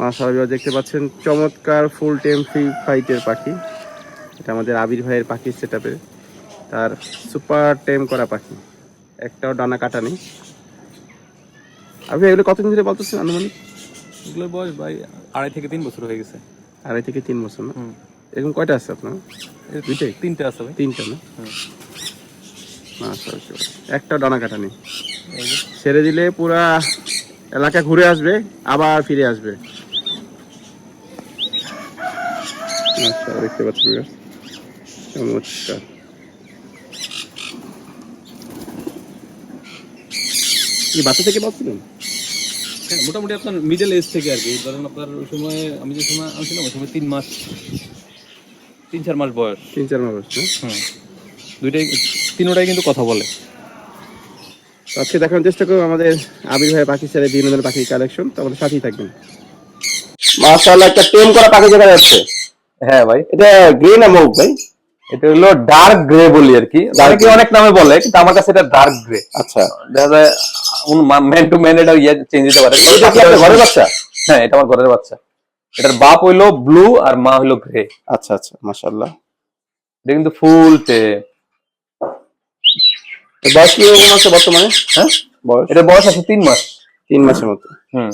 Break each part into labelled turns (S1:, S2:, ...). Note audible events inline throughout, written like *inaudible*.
S1: মাশাআল্লাহ দেখতে পাচ্ছেন চমৎকার ফুল টেম ফ্রি ফাইটের পাখি। এটা আমাদের আবির ভাইয়ের পাখি সেটআপের তার সুপার টেম করা পাখি। একটাও ডানা কাটা নেই। আপনি এগুলো কতদিন ধরে বলতেছেন আনুমানিক?
S2: এগুলোর বয়স ভাই আড়াই থেকে তিন বছর হয়ে গেছে।
S1: আড়াই থেকে তিন বছর না? এরকম কয়টা আছে আপনার? দুইটাই?
S2: তিনটে আছে ভাই।
S1: তিনটা না? একটা ডানা কাটা নেই। ছেড়ে দিলে পুরা এলাকা ঘুরে আসবে আবার ফিরে আসবে। আচ্ছা দেখতে পাচ্ছি বাচ্চা থেকে পাচ্ছিলেন
S2: হ্যাঁ, মোটামুটি আপনার মিডল এজ থেকে আর কি। ধরেন আপনার ওই সময় আমি যে সময় আনছিলাম ওই সময় তিন মাস তিন চার মাস বয়স।
S1: তিন চার মাস না
S2: হুম। দুইটাই তিনোটাই কিন্তু কথা বলে।
S1: আজকে দেখানোর চেষ্টা করব আমাদের আবির ভাই পাখি ছেড়ে বিভিন্ন ধরনের পাখির কালেকশন তো আমাদের সাথেই থাকবেন। মাশাআল্লাহ একটা টেম করা পাখি দেখা যাচ্ছে।
S3: হ্যাঁ ভাই
S1: এটা গ্রে না ভাই?
S3: এটা হলো ডার্ক গ্রে বলি আর কি। অনেকে অনেক নামে বলে কিন্তু আমার কাছে এটা ডার্ক গ্রে
S1: আচ্ছা।
S3: দেখা যায় ম্যান টু ম্যান এটা ইয়ে চেঞ্জ দিতে পারে।
S1: এটা কি আপনার ঘরের বাচ্চা?
S3: হ্যাঁ এটা আমার ঘরের বাচ্চা। এটার বাপ হইল ব্লু আর মা হইল গ্রে
S1: আচ্ছা আচ্ছা মাশাআল্লাহ।
S3: এটা কিন্তু ফুল
S1: এর বয়স কি রকম আছে বর্তমানে?
S3: হ্যাঁ?
S1: বয়স?
S3: এটা বয়স আছে তিন মাস।
S1: তিন মাসের মতো।
S3: হুম।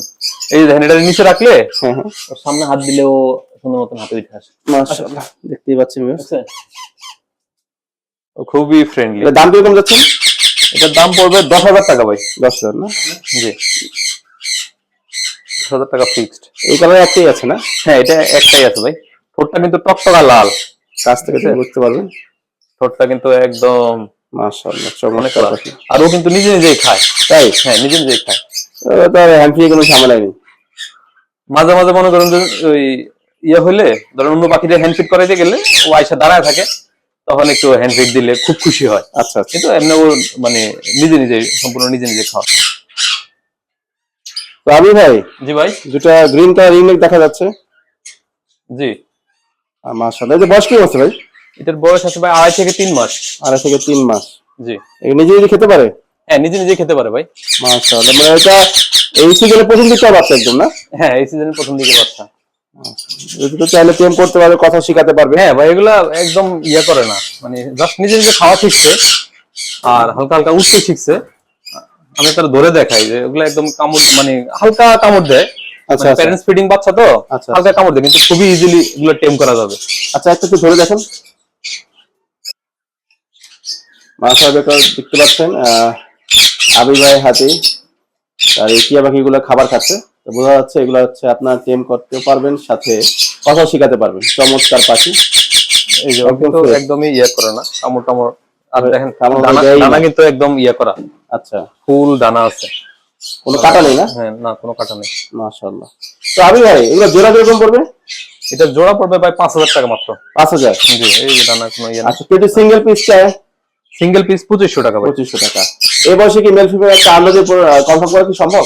S3: এই দেখেন এটা নিচে রাখলে
S1: হ্যাঁ হ্যাঁ।
S3: সামনে হাত দিলেও সুন্দর মতন হাতে উঠে আসে।
S1: মাশাআল্লাহ দেখতেই পাচ্ছেন
S3: ও খুবই ফ্রেন্ডলি
S1: দাম কীরকম যাচ্ছে?
S3: এটার দাম পড়বে দশ হাজার টাকা ভাই।
S1: দশ হাজার না?
S3: জি। দশ হাজার টাকা ফিক্সড
S1: এই কালার একটাই আছে না?
S3: হ্যাঁ এটা একটাই আছে ভাই। ঠোঁটটা কিন্তু টকটকা লাল।
S1: কাছ থেকে বুঝতে পারবেন।
S3: ঠোঁটটা কিন্তু একদম
S1: মাশাআল্লাহ
S3: অনেক
S1: চমৎকার
S3: আর ও কিন্তু নিজে নিজেই খায়।
S1: তাই?
S3: হ্যাঁ নিজে নিজেই খায়।
S1: হ্যান্ড কোনো ঝামেলাই নেই।
S3: মাঝে মাঝে মনে করেন যে ওই ইয়ে হলে ধরেন অন্য পাখিদের হ্যান্ড ফিট করাইতে গেলে ও আয়সা দাঁড়ায় থাকে তখন একটু হ্যান্ড ফিট দিলে খুব খুশি হয়।
S1: আচ্ছা আচ্ছা।
S3: কিন্তু এমনি ও মানে নিজে নিজে সম্পূর্ণ নিজে নিজে খাওয়া।
S1: তো আমি ভাই
S3: জি ভাই।
S1: দুটা গ্রিন কালার রিংনেক দেখা যাচ্ছে।
S3: জি।
S1: মাশাআল্লাহ এই যে বয়স কি আছে ভাই?
S3: এটার বয়স আছে ভাই আড়াই থেকে তিন মাস।
S1: আড়াই থেকে তিন মাস।
S3: জি।
S1: এই নিজে নিজে খেতে পারে?
S3: হ্যাঁ নিজে নিজে খেতে পারে ভাই।
S1: মাশাআল্লাহ মানে এটা এই সিজনে প্রথম দিকটা বাচ্চা একদম না?
S3: হ্যাঁ এই সিজনের প্রথম দিকে বাচ্চা।
S1: এটা তো চাইলে প্রেম করতে পারবে কথা শিখাতে পারবে।
S3: হ্যাঁ ভাই এগুলা একদম ইয়ে করে না। মানে জাস্ট নিজে নিজে খাওয়া শিখছে আর হালকা হালকা উঠতে শিখছে। আমি তার ধরে দেখাই যে ওগুলা একদম কামড় মানে হালকা কামড় দেয়।
S1: আচ্ছা আচ্ছা।
S3: প্যারেন্টস ফিডিং বাচ্চা তো
S1: আচ্ছা।
S3: হালকা কামড় দেয় কিন্তু খুবই ইজিলি এগুলো টেম করা যাবে।
S1: আচ্ছা একটা একটু ধরে দেখেন। মাশাআল্লাহ তো দেখতে পাচ্ছেন আহ, আবির ভাইয়ের হাতে আর এই টিয়া পাখিগুলো খাবার খাচ্ছে। তো বোঝা যাচ্ছে এগুলো হচ্ছে আপনার টেম করতে পারবেন সাথে কথা শিখাতে পারবেন। চমৎকার পাখি।
S3: এই যে কিন্তু একদমই ইয়ে করে না কামড় টামড়। আর দেখেন দানা দানা কিন্তু একদম ইয়ে করা।
S1: আচ্ছা।
S3: ফুল দানা আছে।
S1: কোনো কাটা নেই না?
S3: হ্যাঁ না কোনো কাটা নেই।
S1: মাশাআল্লাহ। তো আবির ভাই এগুলো জোড়া কীরকম পড়বে?
S3: এটা জোড়া পড়বে ভাই পাঁচ হাজার টাকা মাত্র।
S1: পাঁচ হাজার?
S3: জি এই যে দানা কোনো ইয়ে
S1: আচ্ছা পেটি সিঙ্গেল পিস চাই?
S3: সিঙ্গেল পিস পঁচিশশো টাকা ভাই।
S1: পঁচিশশো টাকা। এই বয়সে কি মেল ফিমেল একটা আন্দাজে কনফার্ম করা কি সম্ভব?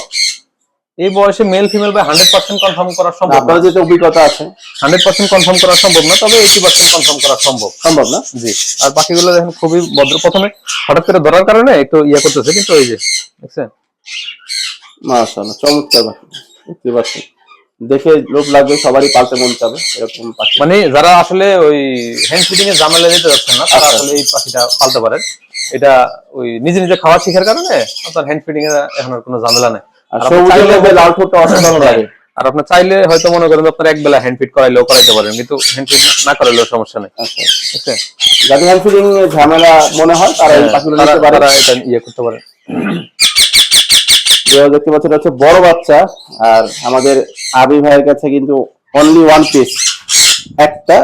S3: এই বয়সে মেল ফিমেল ভাই হান্ড্রেড পার্সেন্ট কনফার্ম করা সম্ভব
S1: আপনার যেটা অভিজ্ঞতা আছে।
S3: হান্ড্রেড পার্সেন্ট কনফার্ম করা সম্ভব না তবে এইটি পার্সেন্ট কনফার্ম করা সম্ভব।
S1: সম্ভব না?
S3: জি। আর বাকিগুলো দেখেন খুবই ভদ্র। প্রথমে হঠাৎ করে ধরার কারণে একটু ইয়ে করতেছে কিন্তু এই যে দেখছেন?
S1: মাশাআল্লাহ চমৎকার পাখি দেখতে দেখে লোভ লাগবে সবারই পালতে মন চাবে এরকম পাখি।
S3: মানে যারা আসলে ওই হ্যান্ড ফিডিং এর ঝামেলা দিতে যাচ্ছেন না তারা
S1: আচ্ছা।
S3: আসলে এই পাখিটা পালতে পারেন এটা ওই নিজে নিজে খাওয়া শেখার কারণে আপনার হ্যান্ড ফিডিং এর এখন আর কোনো ঝামেলা নেই।
S1: আর
S3: আর আপনার চাইলে হয়তো মনে করেন আপনার এক বেলা হ্যান্ড ফিট করাইলেও করাইতে পারেন কিন্তু হ্যান্ড ফিট না করাইলেও সমস্যা নেই।
S1: যাদের হ্যান্ড ফিডিং ঝামেলা মনে হয় তারা এই পাখিগুলো নিতে পারে।
S3: তারা এটা ইয়ে করতে পারে। *coughs*
S1: দেখতে পাচ্ছেন হচ্ছে বড় বাচ্চা আর আমাদের আবি ভাইয়ের কাছে কিন্তু অনলি ওয়ান পিস একটা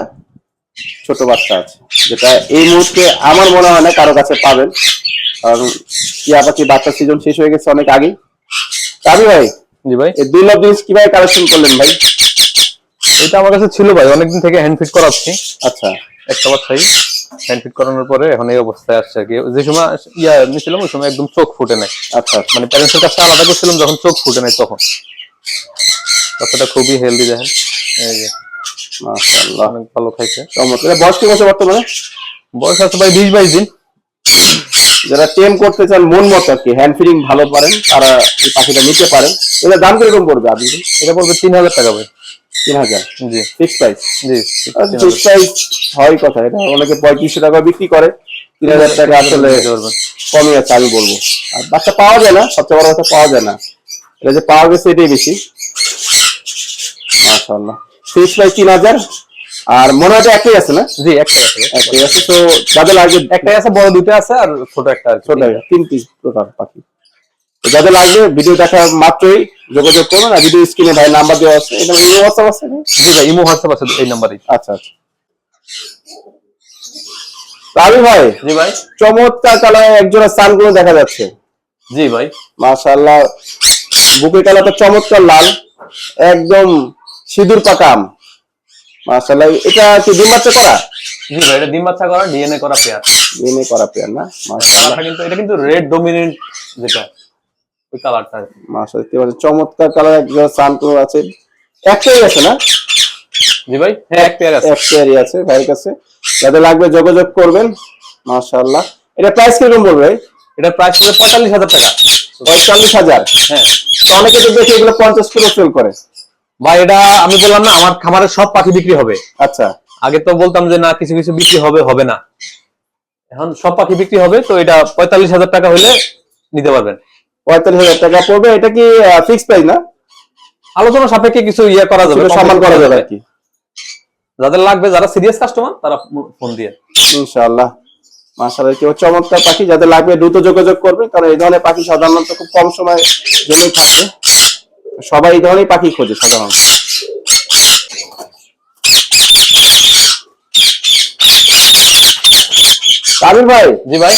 S1: ছোট বাচ্চা আছে যেটা এই মুহূর্তে আমার মনে হয় না কারও কাছে পাবেন। কারণ টিয়া পাখি বাচ্চা সিজন শেষ হয়ে গেছে অনেক আগে আবি ভাই।
S3: জি ভাই।
S1: এই দুই দুর্লভ জিনিস কীভাবে কালেকশন করলেন ভাই?
S3: এটা আমার কাছে ছিল ভাই অনেকদিন থেকে হ্যান্ড ফিট করাচ্ছি।
S1: আচ্ছা।
S3: একটা বাচ্চাই হ্যান্ড ফিট করানোর পরে এখন এই অবস্থায় আসছে আর কি। যে সময় ইয়া নিয়েছিলাম ওই সময় একদম চোখ ফুটে নেয়
S1: আচ্ছা।
S3: মানে প্যারেন্টসের কাছে আলাদা করছিলাম যখন চোখ ফুটে নেয় তখন। বাচ্চাটা খুবই হেলদি দেখেন। এই যে।
S1: মাশাআল্লাহ।
S3: অনেক ভালো খাইছে।
S1: চমৎকার। বয়স কি বছর বর্তমানে?
S3: বয়স আছে ভাই বিশ বাইশ দিন।
S1: যারা টেম করতে চান মন মতো আর কি হ্যান্ড ফিডিং ভালো পারেন তারা এই পাখিটা নিতে পারেন। এটার দাম কীরকম পড়বে আপনি
S3: এটা পড়বে তিন হাজার টাকা ভাই।
S1: তিন হাজার?
S3: জি।
S1: ফিক্স প্রাইস
S3: জি
S1: ফিক্স প্রাইস হয় কথা এটা অনেকে পঁয়ত্রিশশো টাকা বিক্রি করে। তিন হাজার টাকা আসলে। কমই আছে আমি বলব। আর বাচ্চা পাওয়া যায় না সবচেয়ে বড় কথা পাওয়া যায় না। এটা যে পাওয়া গেছে এটাই বেশি। মাশাআল্লাহ। ফিক্স প্রাইস তিন হাজার আর মনে হয় যে একটাই আছে না?
S3: জি একটাই আছে
S1: তো যাদের লাগবে
S3: একটাই আছে বড় দুটো আছে আর ছোট একটা আর।
S1: ছোট তিন পিস প্রকার পাখি তো যাদের লাগবে ভিডিও দেখা মাত্রই যোগাযোগ করুন আর ভিডিও স্ক্রিনে ভাই নাম্বার দেওয়া আছে এটা ইমো হোয়াটসঅ্যাপ আছে?
S3: জি ভাই ইমো হোয়াটসঅ্যাপ আছে এই নাম্বারে
S1: আচ্ছা আচ্ছা। রাবি ভাই
S3: জি ভাই।
S1: চমৎকার কালার একজোড়া সানগুলো দেখা যাচ্ছে।
S3: জি ভাই।
S1: মাশাআল্লাহ বুকের কালারটা চমৎকার লাল একদম সিঁদুর পাকা আম। মাশাআল্লাহ এটা কি ডিম বাচ্চা করা?
S3: জি ভাই এটা ডিম বাচ্চা করা ডিএনএ করা পেয়ার।
S1: এনে করা পেয়ার না? মাশাআল্লাহ।
S3: কিন্তু এটা কিন্তু রেড ডোমিনেন্ট যেটা ওই কালারটা।
S1: মাশাআল্লাহ দেখতে পাচ্ছেন চমৎকার কালার একজোড়া সানগুলো আছে। একটাই আছে না?
S3: জি ভাই হ্যাঁ এক পেয়ার আছে।
S1: এক পেয়ারই আছে ভাইয়ের কাছে। যাদের লাগবে যোগাযোগ করবেন মাশাআল্লাহ। এটা প্রাইস কীরকম পড়বে ভাই?
S3: এটা প্রাইস পঁয়তাল্লিশ হাজার টাকা।
S1: পঁয়তাল্লিশ হাজার।
S3: হ্যাঁ।
S1: তো অনেকে তো দেখে এগুলো পঞ্চাশ করে সেল করে।
S3: ভাই এটা আমি বললাম না আমার খামারের সব পাখি বিক্রি হবে।
S1: আচ্ছা।
S3: আগে তো বলতাম যে না কিছু কিছু বিক্রি হবে হবে না। এখন সব পাখি বিক্রি হবে তো এটা পঁয়তাল্লিশ হাজার টাকা হলে নিতে পারবেন।
S1: পঁয়তাল্লিশ হাজার টাকা পড়বে এটা কি ফিক্স প্রাইস না?
S3: আলোচনা সাপেক্ষে কিছু ইয়ে করা যাবে
S1: সেটা সম্মান করা যাবে আর কি।
S3: যাদের লাগবে যারা সিরিয়াস কাস্টমার তারা ফোন দিয়ে।
S1: ইনশাআল্লাহ। মাশাআল্লাহ কেউ চমৎকার পাখি যাদের লাগবে দ্রুত যোগাযোগ করবে কারণ এই ধরনের পাখি সাধারণত খুব কম সময় জন্যই থাকে। সবাই এই ধরনের পাখি খোঁজে সাধারণত। কাবির ভাই
S3: জি ভাই।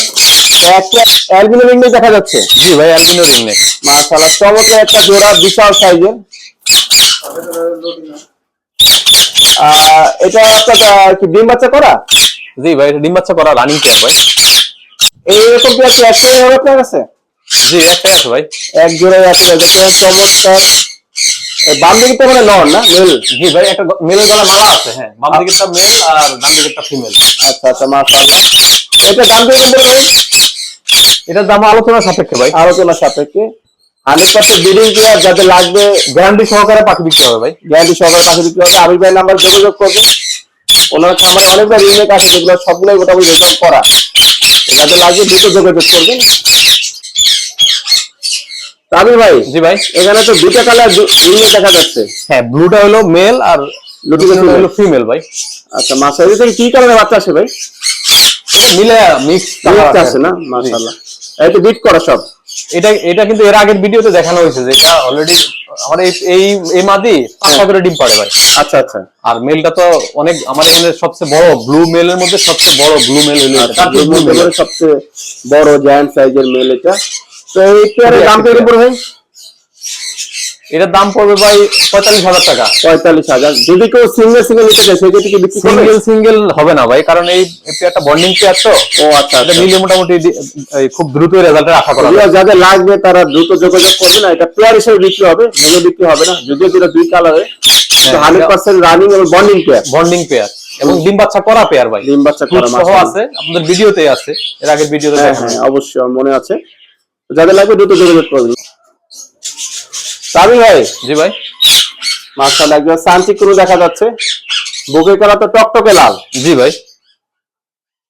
S1: একটা অ্যালবিনো রিং দেখা যাচ্ছে।
S3: জি ভাই অ্যালবিনো রিং নেক।
S1: মাশাআল্লাহ চমৎকার একটা জোড়া বিশাল সাইজের। আহ, এটা আপনার কি ডিম বাচ্চা করা?
S3: জি ভাই এটা ডিম বাচ্চা করা রানিং পেয়ার ভাই।
S1: এইরকম কি আছে একটাই হবে আপনার কাছে?
S3: জি একটাই আছে ভাই।
S1: এক জোড়াই আছে দেখতে চমৎকার বাম দিকে তো মানে নন না মেল?
S3: জি ভাই একটা মেলের গলা মালা আছে হ্যাঁ। বাম দিকেরটা মেল আর ডান দিকেরটা ফিমেল।
S1: আচ্ছা আচ্ছা মাশাআল্লাহ। এটা দাম পড়বে ভাই?
S3: এটার দাম আলোচনার সাপেক্ষে ভাই।
S1: আলোচনা সাপেক্ষে। হান্ড্রেড পার্সেন্ট বিডিং কেয়ার যাদের লাগবে
S3: গ্যারান্টি সহকারে পাখি বিক্রি হবে ভাই।
S1: গ্যারান্টি সহকারে পাখি বিক্রি হবে। আবির ভাই নাম্বার যোগাযোগ করবে ওনার খামারে অনেকবার আছে যেগুলো সবগুলোই মোটামুটি রেজাল্ট করা। তো যাদের লাগবে দ্রুত যোগাযোগ করবেন। আবির ভাই
S3: জি ভাই।
S1: এখানে তো দুটো কালার রিমেক দেখা যাচ্ছে।
S3: হ্যাঁ ব্লুটা হলো মেল আর লুটিনোটা হলো ফিমেল ভাই।
S1: আচ্ছা মাসা থেকে কি কালারের বাচ্চা আছে ভাই?
S3: এটা মিলে মিক্স
S1: মিক্স আছে। না? মাশাআল্লাহ। তো বিট করা সব।
S3: এটা এটা কিন্তু এর আগের ভিডিওতে দেখানো হয়েছে যে এটা অলরেডি আমার এই এই মাদি পাঁচটা করে ডিম পারে ভাই।
S1: আচ্ছা আচ্ছা।
S3: আর মেলটা তো অনেক আমার এখানে সবচেয়ে বড় ব্লু মেলের মধ্যে সবচেয়ে বড় ব্লু মেল হলো এটা।
S1: আচ্ছা, সবচেয়ে বড় জায়ান্ট সাইজের মেল এটা। তো এই পেয়ারের দাম কীরকম পড়বে? ভাই
S3: এটার দাম পড়বে ভাই পঁয়তাল্লিশ হাজার টাকা।
S1: পঁয়তাল্লিশ হাজার। যদি কেউ সিঙ্গেল সিঙ্গেল নিতে চায় সেক্ষেত্রে কি বিক্রি
S3: সিঙ্গেল সিঙ্গেল হবে না ভাই কারণ এই পেয়ারটা বন্ডিং পেয়ার তো।
S1: ও আচ্ছা
S3: এটা
S1: আচ্ছা।
S3: মোটামুটি খুব দ্রুত রেজাল্টের আশা করা যায়।
S1: যাদের লাগবে তারা দ্রুত যোগাযোগ করবে না এটা পেয়ার হিসেবে বিক্রি হবে মেলে বিক্রি হবে না। যদিও যেটা দুই কালারে হান্ড্রেড পার্সেন্ট রানিং এবং বন্ডিং পেয়ার।
S3: বন্ডিং পেয়ার এবং ডিম বাচ্চা করা পেয়ার ভাই।
S1: ডিম বাচ্চা করা
S3: আছে আপনাদের ভিডিওতে আছে এর আগের ভিডিওতে
S1: হ্যাঁ হ্যাঁ অবশ্যই মনে আছে। যাদের লাগবে দ্রুত যোগাযোগ করবেন সাবি ভাই
S3: জি ভাই।
S1: মার্শাল একজন সানচিক কোনো দেখা যাচ্ছে। বুকে করা তো টকটকে লাল।
S3: জি ভাই।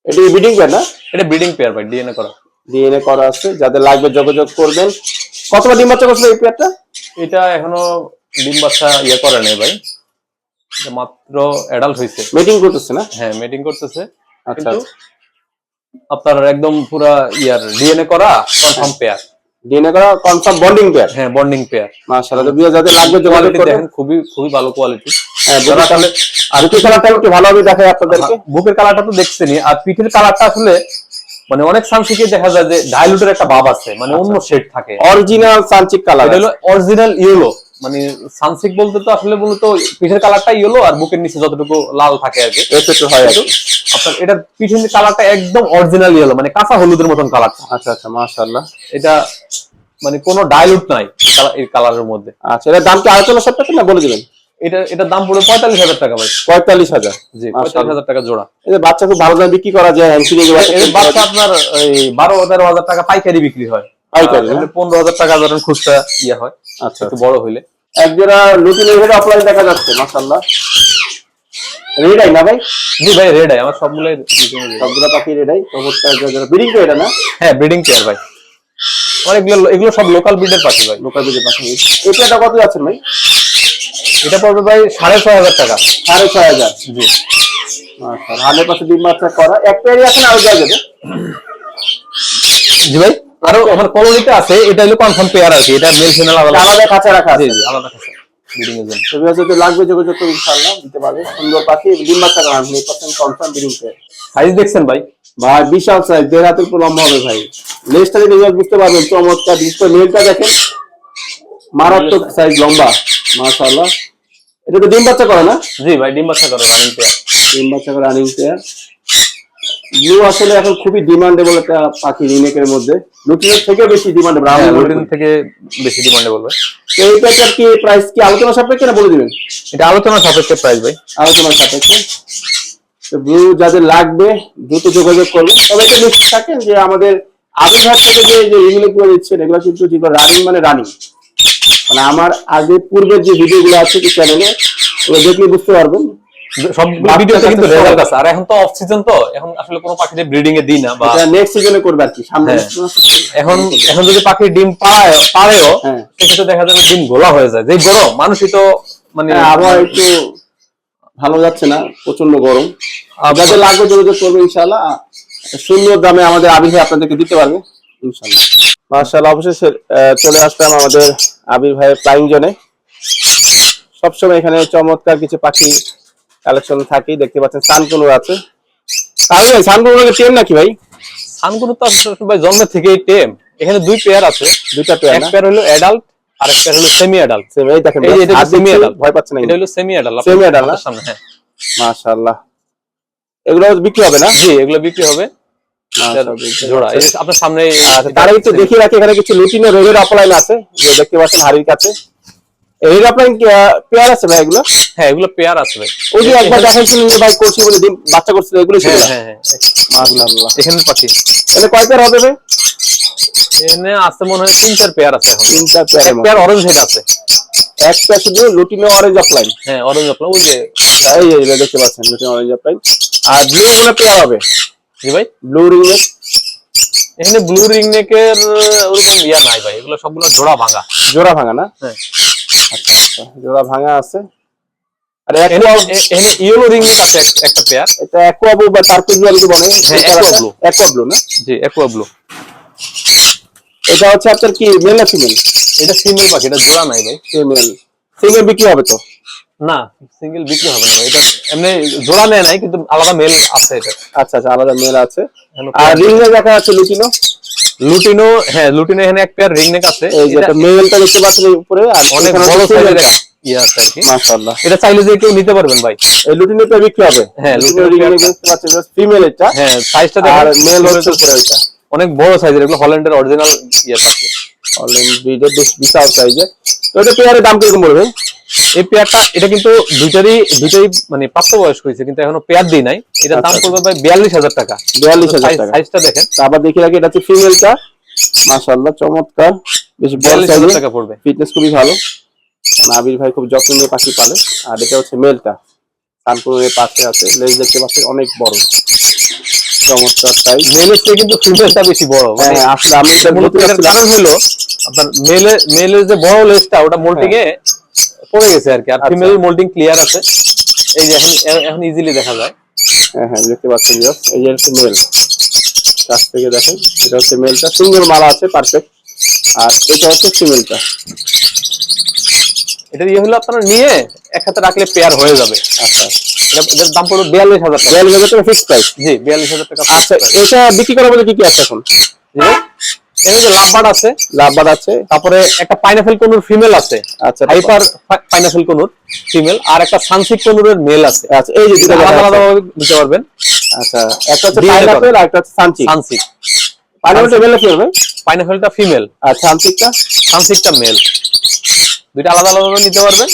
S1: এটি বিডিং পেয়ার না?
S3: এটা ব্রিডিং পেয়ার ভাই ডিএনএ করা।
S1: ডিএনএ করা আছে যাদের লাগবে যোগাযোগ করবেন। কতবার ডিম বাচ্চা করছিল এই পেয়ারটা
S3: এটা এখনও ডিম বাচ্চা ইয়ে করে নেই ভাই। মাত্র অ্যাডাল্ট হয়েছে
S1: মিটিং করতেছে না?
S3: হ্যাঁ মিটিং করতেছে।
S1: আচ্ছা।
S3: আপনার একদম পুরা ইয়ার ডিএনএ করা কনফার্ম পেয়ার
S1: ডিএনএ করা কনফার্ম বন্ডিং পেয়ার
S3: হ্যাঁ বন্ডিং পেয়ার
S1: মার্শাল যাদের লাগবে যোগাযোগ
S3: কোয়ালিটি দেখেন খুবই খুবই ভালো কোয়ালিটি
S1: হ্যাঁ আর বুকের কালারটা একটু ভালোভাবে দেখাই আপনাদেরকে।
S3: বুকের কালারটা তো দেখছেনই। আর পিঠের কালারটা আসলে মানে অনেক সামসিকে দেখা যায় যে ডাইলুটের একটা ভাব আছে মানে অন্য শেড থাকে।
S1: অরিজিনাল সানচিক কালার
S3: এটা হলো অরিজিনাল ইয়েলো মানে সানসিক বলতে তো আসলে মূলত পিঠের কালারটা ইয়েলো আর বুকের নিচে যতটুকু লাল থাকে আর কি।
S1: একটু হয় আর।
S3: আপনার এটার পিছনের কালারটা একদম অরিজিনাল ইয়েলো মানে কাঁচা হলুদের মতন কালারটা।
S1: আচ্ছা আচ্ছা মাশাআল্লাহ।
S3: এটা মানে কোনো ডাইলুট নাই এই কালারের মধ্যে।
S1: আচ্ছা এটার দাম কি আলোচনা সাপেক্ষে না বলে দিবেন?
S3: এটা এটার দাম পড়বে পঁয়তাল্লিশ হাজার টাকা ভাই।
S1: পঁয়তাল্লিশ হাজার।
S3: জি পঁয়তাল্লিশ হাজার টাকা জোড়া।
S1: এই যে বাচ্চা খুব ভালো দামে বিক্রি করা যায় হ্যান্সি বাচ্চা
S3: আপনার এই বারো তেরো হাজার টাকা পাইকারি বিক্রি হয়।
S1: পাইকারি?
S3: এমনি পনেরো হাজার টাকা ধরেন খুচরা ইয়ে হয়
S1: আচ্ছা
S3: একটু বড় হইলে।
S1: এক জোড়া নতুন এভাবে অফলাইন দেখা যাচ্ছে মাশাআল্লাহ। রেডাই না ভাই?
S3: জি ভাই রেড আই আমার সবগুলোই
S1: সবগুলো পাখি রেডাই চমৎকার ব্রিডিং তো এটা না?
S3: হ্যাঁ ব্রিডিং পেয়ার ভাই। আমার এগুলো এগুলো সব লোকাল ব্রিডের পাখি ভাই।
S1: লোকাল ব্রিডের পাখি। এটা কত যাচ্ছেন ভাই?
S3: এটা পড়বে ভাই সাড়ে ছয় হাজার টাকা।
S1: সাড়ে ছয় হাজার?
S3: জি।
S1: মাশাআল্লাহ হান্ড্রেড পার্সেন্ট ডিম বাচ্চা করা। এক পেয়ারই আছে না আরও দেওয়া যাবে?
S3: জি ভাই? আরও আমার কলোনিতে আছে এটা হলো কনফার্ম পেয়ার আর কি এটা মেল ফিমেল আলাদা
S1: আলাদা কাঁচা রাখা আছে।
S3: জি আলাদা ব্রিডিং এর জন্য
S1: তবে হচ্ছে লাগবে যোগাযোগ করে ইনশাআল্লাহ দিতে পারবে। সুন্দর পাখি ডিম বাচ্চা করা hundred percent confirm breeding pair
S3: size দেখছেন ভাই?
S1: ভাই বিশাল সাইজ দেড় হাতের পুরো লম্বা হবে ভাই। লেজটা দেখে বুঝতে পারবেন চমৎকার করে মেলটা দেখেন মারাত্মক সাইজ লম্বা। মাশাআল্লাহ। এটা তো ডিম বাচ্চা করে না?
S3: জি ভাই ডিম বাচ্চা করে রানিং পেয়ার
S1: ডিম বাচ্চা করে রানিং পেয়ার ব্লু আসলে এখন খুবই ডিমান্ডেবল একটা পাখি রিমেকের মধ্যে। লুটিনের থেকে বেশি ডিমান্ডেবল আমি করি।
S3: থেকে বেশি ডিমান্ডে বলবে
S1: তো এই প্যাকের কি প্রাইস কি আলোচনা সাপেক্ষে না বলে দিবেন?
S3: এটা আলোচনা সাপেক্ষে প্রাইস ভাই।
S1: আলোচনা সাপেক্ষে। তো ব্লু যাদের লাগবে দ্রুত যোগাযোগ করবেন। তবে এটা নিশ্চিত থাকেন যে আমাদের আবির্ভাব থেকে যে যে রিভিউ গুলো দিচ্ছেন এগুলো কিন্তু যেগুলো রানিং মানে রানিং মানে আমার আগে পূর্বের যে ভিডিও গুলো আছে চ্যানেলে ওগুলো দেখলে বুঝতে পারবেন।
S3: কিন্তু রেজাল্ট আছে। আর এখন তো অফ সিজন তো এখন আসলে কোনো পাখিদের ব্রিডিং এ দিই না বা
S1: নেক্সট সিজনে করবে আর কি সামনে
S3: হ্যাঁ। এখন এখন যদি পাখি ডিম পায় পারেও
S1: হ্যাঁ।
S3: সেক্ষেত্রে দেখা যাবে ডিম গোলা হয়ে যায়। যে গরম মানুষই তো মানে
S1: হ্যাঁ, আবহাওয়া একটু ভালো যাচ্ছে না প্রচণ্ড গরম। যাদের লাগবে যোগাযোগ করবে ইনশাআল্লাহ। সুন্দর দামে আমাদের আবির ভাই আপনাদেরকে দিতে পারবে ইনশাআল্লাহ। মার্শাল্লাহ অবশেষে চলে আসলাম আমাদের আবির ভাইয়ের জোনে সবসময় এখানে চমৎকার কিছু পাখি কালেকশন থাকেই দেখতে পাচ্ছেন সানকুনুর আছে। আবির ভাই সানকুনুর টেম নাকি ভাই?
S3: সানগুলো তো আসলে ভাই জন্মের থেকেই টেম। এখানে দুই পেয়ার আছে।
S1: দুইটা পেয়ার
S3: এক পেয়ার হলো অ্যাডাল্ট আর এক পেয়ার হলো সেমি অ্যাডাল্ট
S1: Same, এই দেখেন
S3: এই এটা
S1: দিচ্ছি,
S3: adult।
S1: ভয় পাচ্ছে না
S3: এটা হলো সেমি অ্যাডাল্ট
S1: সেমি adult না?
S3: সামনে হ্যাঁ।
S1: মাশাআল্লাহ। এগুলো বিক্রি হবে না?
S3: জি এগুলো বিক্রি হবে। জোড়া আপনার সামনে
S1: আচ্ছা তার একটু দেখিয়ে রাখি এখানে কিছু লুটিনের রেগের অফলাইন আছে। যে দেখতে পাচ্ছেন হাড়ির কাছে। অফলাইন পেয়ার আছে ভাই এগুলো?
S3: হ্যাঁ এগুলো পেয়ার আছে ভাই।
S1: ওই যে একবার দেখাইছিলেন যে ভাই করছি বলে ডিম বাচ্চা করছিল এগুলো ছিল?
S3: হ্যাঁ হ্যাঁ হ্যাঁ
S1: মাশাআল্লাহ।
S3: এখানে পাচ্ছি
S1: কয় পেয়ার হবে ভাই?
S3: এখানে আছে মনে হয় তিন চার পেয়ার আছে এখন।
S1: তিনটা পেয়ার
S3: পেয়ার অরেঞ্জ হেড আছে।
S1: একটা শুধু লুটিনো অরেঞ্জ অফলাইন
S3: হ্যাঁ অরেঞ্জ আপনার ওই যে
S1: এই যে দেখতে পাচ্ছেন লুটিনো অরেঞ্জ অফলাইন আর ব্লু মনে পেয়ার হবে?
S3: জি ভাই।
S1: ব্লু রিং
S3: এখানে ব্লু রিং নেকের ওরকম ইয়া নাই ভাই। এগুলো সবগুলো জোড়া ভাঙা।
S1: জোড়া ভাঙা না?
S3: হ্যাঁ।
S1: আচ্ছা আচ্ছা জোড়া ভাঙা আছে। আর
S3: ইয়েলো রিং আছে একটা পেয়ার
S1: এটা ব্লু বা ব্লু বলে
S3: হ্যাঁ, blue।
S1: ব্লু না?
S3: জি অ্যাকোয়া ব্লু
S1: এটা হচ্ছে আপনার কি মেল না ফিমেল
S3: এটা ফিমেল পাখি এটা জোড়া নাই ভাই।
S1: ফিমেল সিঙ্গেল বিক্রি হবে তো?
S3: না সিঙ্গেল বিক্রি হবে না। এটা এমনি জোড়া নেয় নাই কিন্তু আলাদা মেল আছে এটা।
S1: আচ্ছা আচ্ছা আলাদা মেল আছে। আর রিং দেখা যাচ্ছে লুটিনো
S3: লুটিনো হ্যাঁ লুটিনো এখানে এক পেয়ার রিং নেক আছে।
S1: এই যে
S3: এটা
S1: একটা মেলটা দেখতে পাচ্ছেন উপরে আর
S3: অনেক বড় সাইজের। ইয়ে আছে আর কি।
S1: মাশাআল্লাহ।
S3: এটা চাইলে যে কেউ নিতে পারবেন ভাই।
S1: এই বিক্রি হবে।
S3: হ্যাঁ,
S1: লুটিনো
S3: লুটিনো
S1: রিং এ দেখতে পাচ্ছেন ফিমেল এটা
S3: হ্যাঁ সাইজটা
S1: আর মেল হচ্ছে উপরে এটা
S3: অনেক বড় সাইজের এগুলো হল্যান্ডের অরিজিনাল ইয়ে থাকে
S1: বিশাল সাইজে তো এটা পেয়ারের দাম কীরকম পড়বে?
S3: এই পেয়ারটা এটা কিন্তু দুইটারই দুইটারই মানে প্রাপ্তবয়স্ক হয়েছে কিন্তু এখনও পেয়ার দিই নাই। এটার দাম
S1: আচ্ছা,
S3: পড়বে ভাই বিয়াল্লিশ হাজার টাকা।
S1: বিয়াল্লিশ হাজার টাকা।
S3: সাইজটা দেখেন।
S1: তো আবার দেখি রাখি এটা হচ্ছে ফিমেলটা মাশাআল্লাহ চমৎকার। বেশ বড়
S3: বিয়াল্লিশ হাজার টাকা পড়বে।
S1: ফিটনেস খুবই ভালো। আবির ভাই খুব যত্ন নিয়ে পাখি পালে। আর এটা হচ্ছে মেলটা কানপুরের পাশে আছে। লেজ দেখতে পাচ্ছেন অনেক বড়। চমৎকার সাইজ
S3: মেলের চেয়ে কিন্তু ফিমেলটা বেশি বড়। মানে
S1: হ্যাঁ আসলে আমি যেটা বলতে চাচ্ছিলাম,
S3: হলো আপনার মেলে মেলের যে বড় লেজটা ওটা মোল্টিং এ পড়ে গেছে আর কি। আর। ফিমেল মোল্টিং ক্লিয়ার আছে। এই যে এখন এখন ইজিলি দেখা যায়।
S1: হ্যাঁ হ্যাঁ দেখতে পাচ্ছেন viewers, এই যে হচ্ছে মেল কাছ থেকে দেখেন এটা হচ্ছে মেলটা সিঙ্গেল মালা আছে পারফেক্ট আর এটা হচ্ছে ফিমেলটা
S3: এটা ইয়ে হলো আপনারা নিয়ে এক হাতে রাখলে পেয়ার হয়ে যাবে।
S1: আচ্ছা।
S3: এটার দাম পড়বে বিয়াল্লিশ হাজার টাকা।
S1: বিয়াল্লিশ হাজার টাকা ফিক্সড প্রাইস
S3: জি বিয়াল্লিশ হাজার টাকা
S1: আচ্ছা এটা বিক্রি করার মধ্যে কি কি আছে এখন?
S3: এর যে লাভবার্ড আছে
S1: আছে।
S3: তারপরে একটা পাইনাপেল কোনুর ফিমেল আছে
S1: আচ্ছা
S3: হাইপার পাইনাপেল কোনুর ফিমেল আর একটা সানসিক কোনুরের মেল আছে।
S1: আচ্ছা এই যে দুটো
S3: আলাদা আলাদা নিতে পারবেন।
S1: আচ্ছা একটা হচ্ছে
S3: দিয়ে
S1: আর একটা হচ্ছে
S3: সানসিক
S1: পাইনাপেলটা মেলে কি হবে
S3: পাইনাপেলটা ফিমেল
S1: আর সানচিকটা
S3: সানসিকটা মেল দুইটা আলাদা আলাদা নিতে পারবেন।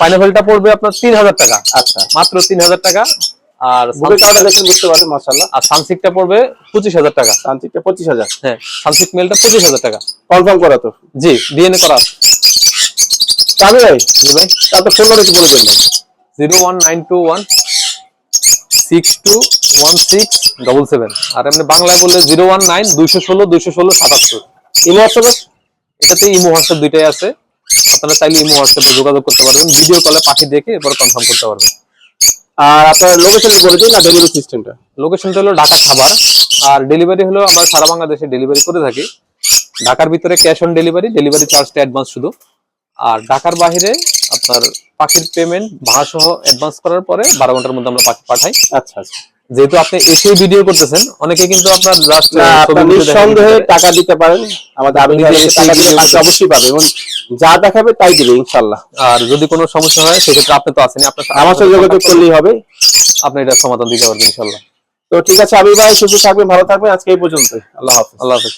S3: পাইনাপেলটা পড়বে আপনার তিন হাজার টাকা।
S1: আচ্ছা।
S3: মাত্র তিন হাজার টাকা। আর
S1: বুকের কালারটা দেখে বুঝতে পারেন মাশাআল্লাহ।
S3: আর সানসিকটা পড়বে পঁচিশ হাজার টাকা।
S1: তান্ত্রিকটা পঁচিশ হাজার।
S3: হ্যাঁ সানসিক মেলটা পঁচিশ হাজার টাকা।
S1: কনফার্ম করা তো।
S3: জি ডিএনএ করা
S1: চাবি ভাই
S3: জি ভাই।
S1: তারপর ফোন নম্বর একটু বলে দেন ভাই
S3: zero one nine two one six two one six double seven আর এমনি বাংলায় বললে জিরো ওয়ান নাইন দুইশো ষোলো দুইশো ষোলো সাতাত্তর
S1: ইমো হোয়াটসঅ্যাপে
S3: এটাতে ইমো হোয়াটসঅ্যাপ দুইটাই আছে। আপনারা চাইলে ইমো হোয়াটসঅ্যাপে যোগাযোগ করতে পারবেন। ভিডিও কলে পাখি দেখে এরপর কনফার্ম করতে পারবেন।
S1: আর আপনার লোকেশন বলে দিন না ডেলিভারি সিস্টেমটা
S3: লোকেশনটা হলো ঢাকা খাবার। আর ডেলিভারি হলো আমরা সারা বাংলাদেশে ডেলিভারি করে থাকি। ঢাকার ভিতরে ক্যাশ অন ডেলিভারি ডেলিভারি চার্জটা অ্যাডভান্স শুধু। আর ঢাকার বাইরে আপনার পাখির পেমেন্ট ভাড়া সহ অ্যাডভান্স করার পরে বারো ঘণ্টার মধ্যে আমরা পাখি পাঠাই।
S1: আচ্ছা আচ্ছা।
S3: যেহেতু আপনি এসে ভিডিও করতেছেন অনেকে কিন্তু আপনার জাস্ট
S1: নিঃসন্দেহে টাকা দিতে পারেন। আমাদের
S3: আমি
S1: টাকা
S3: দিতে
S1: অবশ্যই পাবে এবং যা দেখাবে তাই দিবে ইনশাল্লাহ
S3: আর যদি কোনো সমস্যা হয় সেক্ষেত্রে আপনি তো আছেন আপনার
S1: আমার সাথে যোগাযোগ করলেই হবে।
S3: আপনি এটা সমাধান দিতে পারবেন ইনশাল্লাহ
S1: তো ঠিক আছে আমি ভাই সুস্থ থাকবেন ভালো থাকবেন। আজকে এই পর্যন্ত আল্লাহ হাফিজ।
S3: আল্লাহ হাফেজ।